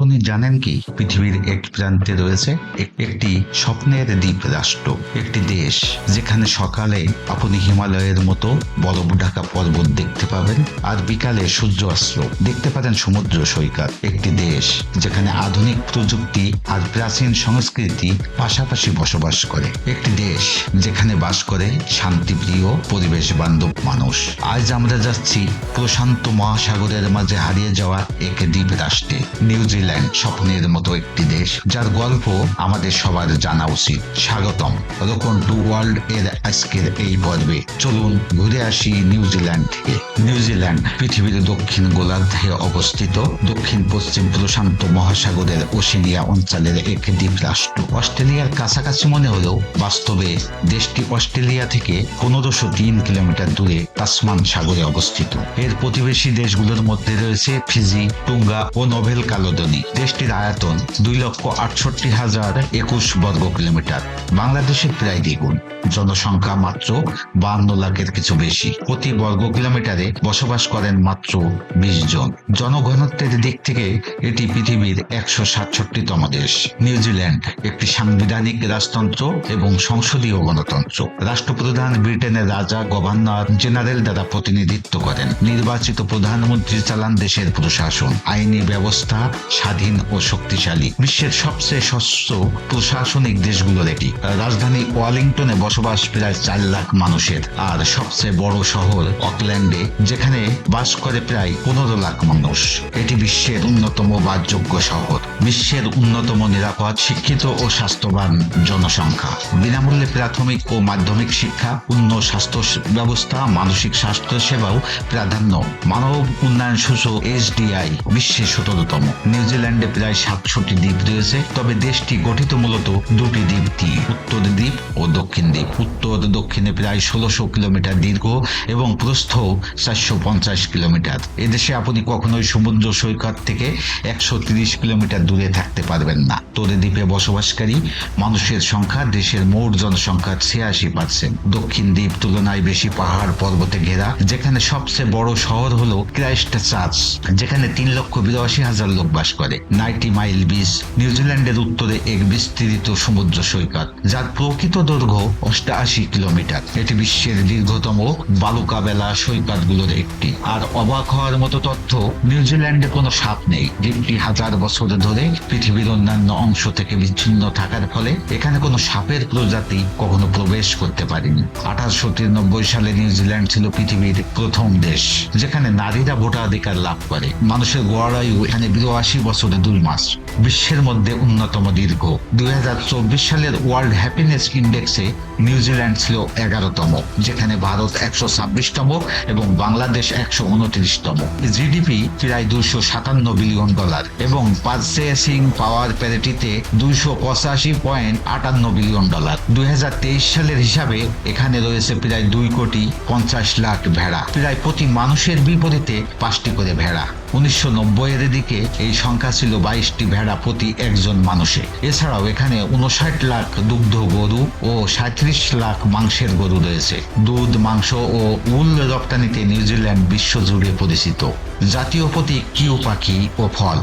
আপনি জানেন কি? পৃথিবীর এক প্রান্তে রয়েছে একটি স্বপ্নের দ্বীপ রাষ্ট্র, একটি দেশ, যেখানে সকালে আপনি হিমালয়ের মতো বরফ ঢাকা পর্বত দেখতে পাবেন আর বিকালে সূর্য অস্ত্র দেখতে পারেন সমুদ্র সৈকত, একটি দেশ, যেখানে আধুনিক প্রযুক্তি আর প্রাচীন সংস্কৃতি পাশাপাশি বসবাস করে। একটি দেশ, যেখানে বাস করে শান্তিপ্রিয় পরিবেশ বান্ধব মানুষ। আজ আমরা যাচ্ছি প্রশান্ত মহাসাগরের মাঝে হারিয়ে যাওয়া এক দ্বীপ রাষ্ট্রে নিউজিল্যান্ড স্বপ্নের মতো একটি দেশ, যার গল্প আমাদের সবার জানা উচিত। স্বাগতম। রোকন টু ওয়ার্ল্ড এর আজকের এই পর্বে চলুন ঘুরে আসি নিউজিল্যান্ড থেকে। নিউজিল্যান্ড পৃথিবীর দক্ষিণ গোলার্ধে অবস্থিত। দক্ষিণ, পশ্চিম প্রশান্ত মহাসাগরের ওশেনিয়া অঞ্চলের এক দ্বীপ রাষ্ট্র। অস্ট্রেলিয়ার কাছাকাছি মনে হলেও বাস্তবে দেশটি অস্ট্রেলিয়া থেকে পনেরোশো তিন কিলোমিটার দূরে তাসমান সাগরে অবস্থিত। এর প্রতিবেশী দেশগুলোর মধ্যে রয়েছে ফিজি, টুঙ্গা ও নোভেল কালোদনি। দেশটির আয়তন দুই লক্ষ আটষট্টি হাজার একুশ বর্গ কিলোমিটার বাংলাদেশের প্রায় দ্বিগুণ। জনসংখ্যা মাত্র বান্ন লাখের কিছু বেশি। প্রতি বর্গ কিলোমিটারে বসবাস করেন মাত্র বিশ জন। জনঘনত্বের দিক থেকে এটি পৃথিবীর একশো সাতষট্টিতম দেশ। নিউজিল্যান্ড একটি সাংবিধানিক রাজতন্ত্র এবং সংসদীয় গণতন্ত্র। রাষ্ট্রপ্রধান ব্রিটেনের রাজা গভর্নর জেনারেল দ্বারা প্রতিনিধিত্ব করেন। নির্বাচিত প্রধানমন্ত্রী চালান দেশের প্রশাসন। আইনি ব্যবস্থা স্বাধীন ও শক্তিশালী। বিশ্বের সবচেয়ে স্বচ্ছ প্রশাসনিক দেশগুলোর একটি। রাজধানী ওয়ালিংটনে বসবাস প্রায় চার লাখ মানুষের। আর সবচেয়ে বড় শহর অকল্যান্ডে, যেখানে বাস করে প্রায় পনেরো লাখ মানুষ। এটি বিশ্বের অন্যতম বাসযোগ্য শহর। বিশ্বের অন্যতম নিরাপদ, শিক্ষিত ও স্বাস্থ্যবান জনসংখ্যা। বিনামূল্যে প্রাথমিক ও মাধ্যমিক শিক্ষা উন্নত স্বাস্থ্য ব্যবস্থা, মানসিক স্বাস্থ্য সেবাও প্রাধান্য। মানব উন্নয়ন সূচক এসডিআই বিশ্বের সতেরোতম। নিউজিল্যান্ডে প্রায় সাতশোটি দ্বীপ রয়েছে, তবে দেশটি গঠিত মূলত দুটি দ্বীপ দিয়ে উত্তর দ্বীপ ও দক্ষিণ দ্বীপ। উত্তর দক্ষিণে প্রায় ষোলোশো কিলোমিটার দীর্ঘ এবং প্রস্থ চারশো পঞ্চাশ কিলোমিটার। এদেশে আপনি কখনোই সমুদ্র সৈকত থেকে একশো তিরিশ কিলোমিটার দূরে থাকতে পারবেন না। তোরে দ্বীপে বসবাসকারী মানুষের সংখ্যা দেশের মোট জনসংখ্যার ছিয়াশি পার্সেন্ট দক্ষিণ দ্বীপ তুলনায় বেশি পাহাড় পর্বতে ঘেরা, যেখানে সবচেয়ে বড় শহর হলো ক্রাইস্ট চার্চ যেখানে তিন লক্ষ বিরাশি হাজার লোক বাস করে। নাইটি মাইল বিচ নিউজিল্যান্ডের উত্তরে এক বিস্তৃত সমুদ্র সৈকত, যার প্রকৃত দৈর্ঘ্য অষ্টআশি কিলোমিটার। এটি বিশ্বের দীর্ঘতম বালুকাবেলা সৈকতগুলোর একটি। আর অবাক হওয়ার মতো তথ্য নিউজিল্যান্ডে কোনো সাপ নেই। দ্বীপটি হাজার বছর ধরে পৃথিবীর অন্যান্য অংশ থেকে বিচ্ছিন্ন থাকার ফলে এখানে কোনো সাপের প্রজাতি কখনো প্রবেশ করতে পারেনি। আঠারোশো তিরানব্বই সালে নিউজিল্যান্ড ছিল পৃথিবীর প্রথম দেশ, যেখানে নারীরা ভোটাধিকার লাভ করে। মানুষের গড় আয়ু এখানে বিরাশি বছরে দুই মাস। বিশ্বের মধ্যে অন্যতম দীর্ঘ। দুই হাজার চব্বিশ সালের ওয়ার্ল্ড হ্যাপিনেস ইন্ডেক্সে নিউজিল্যান্ড ছিল এগারোতম, যেখানে ভারত একশো ছাব্বিশতম এবং বাংলাদেশ একশো উনত্রিশতম। জিডিপি প্রায় দুইশো সাতান্ন বিলিয়ন ডলার এবং পারচেসিং পাওয়ার প্যারিটিতে দুইশো পঁচাশি পয়েন্ট আটান্ন বিলিয়ন ডলার। দুই হাজার তেইশ সালের হিসাবে এখানে রয়েছে প্রায় দুই কোটি পঞ্চাশ লাখ ভেড়া। প্রায় প্রতি মানুষের বিপরীতে পাঁচটি করে ভেড়া। উনিশশো নব্বই এর দিকে এই সংখ্যা ছিল বাইশটি ভেড়া প্রতি একজন মানুষে। এছাড়াও এখানে উনষাট লাখ দুগ্ধ গরু ও সাঁত্রিশ লাখ মাংসের গরু রয়েছে। দুধ, মাংস ও উল রপ্তানিতে নিউজিল্যান্ড বিশ্বজুড়ে পরিচিত জাতীয় প্রতীক কিউ পাখি ও ফল।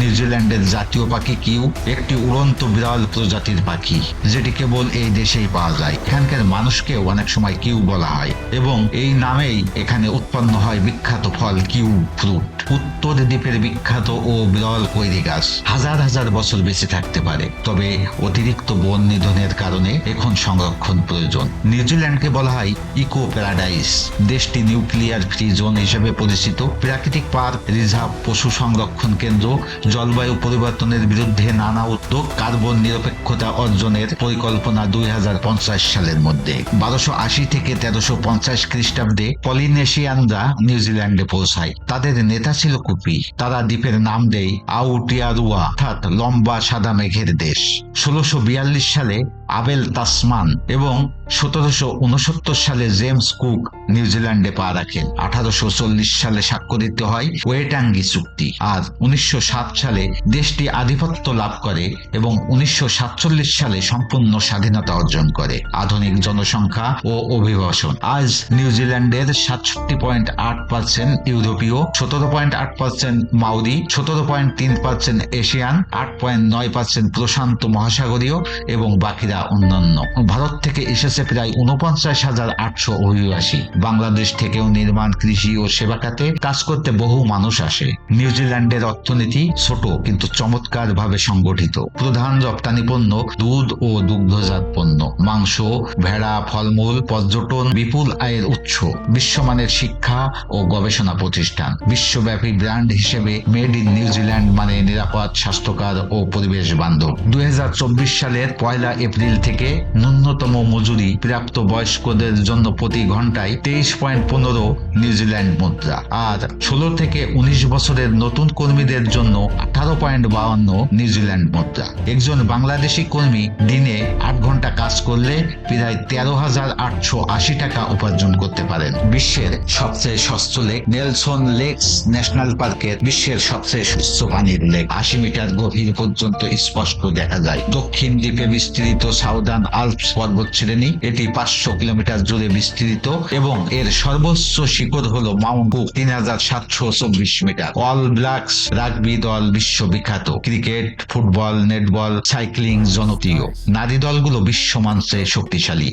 নিউজিল্যান্ডের জাতীয় পাখি কিউ, একটি উড়ন্ত বিরল প্রজাতির পাখি, যেটি কেবল এই দেশেই পাওয়া যায়। এখানকার মানুষকেও অনেক সময় কিউ বলা হয়, এবং এই নামেই এখানে উৎপন্ন হয় বিখ্যাত ফল কিউ ফ্রুট। উত্তর দ্বীপের বিখ্যাত ও বিরল কৈরি গাছ হাজার হাজার বছর বেঁচে থাকতে পারে, তবে অতিরিক্ত বন নিধনের কারণে এখন সংরক্ষণ প্রয়োজন। নিউজিল্যান্ডকে বলা হয় ইকো প্যারাডাইস। দেশটি নিউক্লিয়ার ফ্রি জোন হিসেবে পরিচিত। প্রাকৃতিক পার্ক, রিজার্ভ পশু সংরক্ষণ কেন্দ্র জলবায়ু পরিবর্তনের বিরুদ্ধে নানা উদ্যোগ কার্বন নিরপেক্ষতা অর্জনের পরিকল্পনা দুই হাজার পঞ্চাশ সালের মধ্যে। বারোশো আশি থেকে তেরোশো পঞ্চাশ খ্রিস্টাব্দে পলিনেশিয়ানরা নিউজিল্যান্ডে পৌঁছায়। তাদের নেতা ছিল কুপি। তারা দ্বীপের নাম দেয় আউটিয়ারুয়া, অর্থাৎ লম্বা সাদা মেঘের দেশ। ষোলোশো বিয়াল্লিশ সালে আবেল তাসমান এবং সতেরোশো উনসত্তর সালে জেমস কুক নিউজিল্যান্ডে পা রাখেন। আঠারোশো চল্লিশ সালে স্বাক্ষরিত হয় ওয়েটাঙ্গি চুক্তি। আর উনিশশো সালে দেশটি আধিপত্য লাভ করে এবং উনিশশো সালে সম্পূর্ণ স্বাধীনতা অর্জন করে। আধুনিক জনসংখ্যা ও অভিবাসন। আজ নিউজিল্যান্ডের সাতষট্টি পয়েন্ট আট পার্সেন্ট ইউরোপীয়, সতেরো পয়েন্ট আট পার্সেন্ট মাউরি সতেরো পয়েন্ট তিন পার্সেন্ট এশিয়ান, আট পয়েন্ট নয় পার্সেন্ট প্রশান্ত মহাসাগরীয় এবং বাকিরা অন্যান্য। ভারত থেকে এসেছে প্রায় উনপঞ্চাশ হাজার আটশো অভিবাসী। বাংলাদেশ থেকেও নির্মাণ, কৃষি ও সেবা খাতে কাজ করতে বহু মানুষ আসে। নিউজিল্যান্ডের অর্থনীতি ছোট কিন্তু চমৎকার ভাবে সংগঠিত। প্রধান রপ্তানি পণ্য দুধ ও দুগ্ধজাত পণ্য। মাংস, ভেড়া, ফলমূল, পর্যটন বিপুল আয়ের উৎস। বিশ্বমানের শিক্ষা ও গবেষণা প্রতিষ্ঠান। বিশ্বব্যাপী ব্র্যান্ড হিসেবে মেড ইন নিউজিল্যান্ড মানে নিরাপদ, স্বাস্থ্যকর ও পরিবেশ বান্ধব। দুই হাজার চব্বিশ সালের পয়লা এপ্রিল থেকে ন্যূনতম মজুরি প্রাপ্ত বয়স্কদের জন্য প্রতি ঘন্টায় তেইশ পয়েন্ট পনেরো নিউজিল্যান্ড মুদ্রা। আর ষোলো থেকে উনিশ বছরের নতুন কর্মীদের জন্য আঠারো পয়েন্ট বাউন্ন নিউজিল্যান্ড মুদ্রা। একজন বাংলাদেশি কর্মী দিনে আট ঘণ্টা কাজ করলে প্রায় তেরো হাজার আটশো আশি টাকা উপার্জন করতে পারেন। বিশ্বের সবচেয়ে সস্ত লেক নেলসন লেকস ন্যাশনাল পার্কের বিশ্বের সবচেয়ে সুস্থ পানির লেক। আশি মিটার গভীর পর্যন্ত স্পষ্ট দেখা যায়। দক্ষিণ দ্বীপে বিস্তৃত সাউদার্ন আলপস পর্বত শ্রেণি এটি পাঁচশো কিলোমিটার জুড়ে বিস্তৃত এবং এর সর্বোচ্চ শিখর হলো মাউন্ট কুক তিন হাজার সাতশো চব্বিশ মিটার। অল ব্ল্যাকস রাগবি দল বিশ্ববিখ্যাত। ক্রিকেট, ফুটবল, নেটবল, সাইক্লিং জনপ্রিয়। নারী দলগুলো বিশ্ব মঞ্চে শক্তিশালী।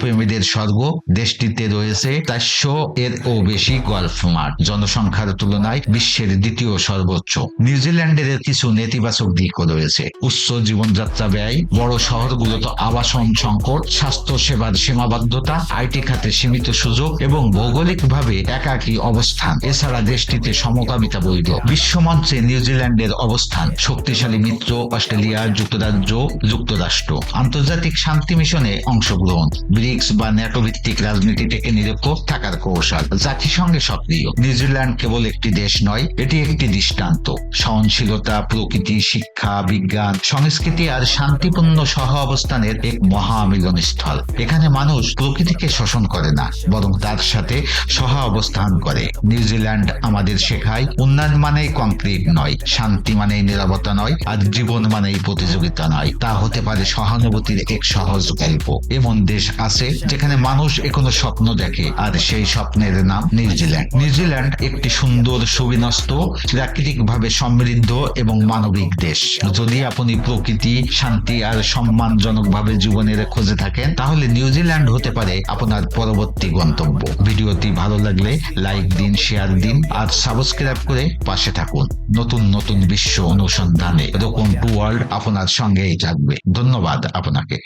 প্রেমীদের স্বর্গ দেশটিতে রয়েছে চারশো এর ও বেশি গল্ফ মাঠ। জনসংখ্যার তুলনায় বিশ্বের দ্বিতীয় সর্বোচ্চ। নিউজিল্যান্ডের কিছু নেতিবাচক দিকও রয়েছে। উচ্চ জীবনযাত্রা ব্যয়, বড় শহরগুলোতে আবাসন সংকট, স্বাস্থ্য সেবার সীমাবদ্ধতা, আইটি খাতে সীমিত সুযোগ এবং ভৌগোলিকভাবে একাকী অবস্থান। এছাড়া দেশটিতে সমকামিতা বৈধ। বিশ্বমঞ্চে নিউজিল্যান্ডের অবস্থান। শক্তিশালী মিত্র, অস্ট্রেলিয়া, যুক্তরাজ্য, যুক্তরাষ্ট্র। আন্তর্জাতিক শান্তি মিশনে অংশগ্রহণ। ব্রিক্স বা ন্যাটো ভিত্তিক রাজনীতি থেকে নিরপেক্ষ থাকার কৌশল। জাতিসংঘে সক্রিয়। নিউজিল্যান্ড কেবল একটি দেশ নয়, এটি একটি দৃষ্টান্ত। সহনশীলতা, প্রকৃতি, শিক্ষা, বিজ্ঞান, সংস্কৃতি আর শান্তিপূর্ণ সহ অবস্থানের এক মহামিলন স্থল এখানে মানুষ প্রকৃতিকে শোষণ করে না, বরং তার সাথে সহ অবস্থান করে। নিউজিল্যান্ড আমাদের শেখায়, উন্নয়ন মানেই কংক্রিট নয়, শান্তি মানেই নিরাপত্তা নয়, আর জীবন মানেই প্রতিযোগিতা নয়। তা হতে পারে সহানুভূতির এক সহজ গল্প। এমন দেশ আছে যেখানে মানুষ এখনও স্বপ্ন দেখে, আর সেই স্বপ্নের নাম নিউজিল্যান্ড। নিউজিল্যান্ড একটি সুন্দর সুবিন্যস্ত প্রাকৃতিকভাবে সমৃদ্ধ এবং মানবিক দেশ। যদি আপনি প্রকৃতি, শান্তি আর সম্মানজনকভাবে জীবনের খোঁজে থাকেন, তাহলে নিউজিল্যান্ড হতে পারে আপনার পরবর্তী গন্তব্য। ভিডিওটি ভালো লাগলে লাইক দিন, শেয়ার দিন, আর সাবস্ক্রাইব করে পাশে থাকুন। নতুন নতুন বিশ্ব অনুসন্ধানে এরকম টু ওয়ার্ল্ড আপনার সঙ্গেই থাকবে। ধন্যবাদ আপনাকে।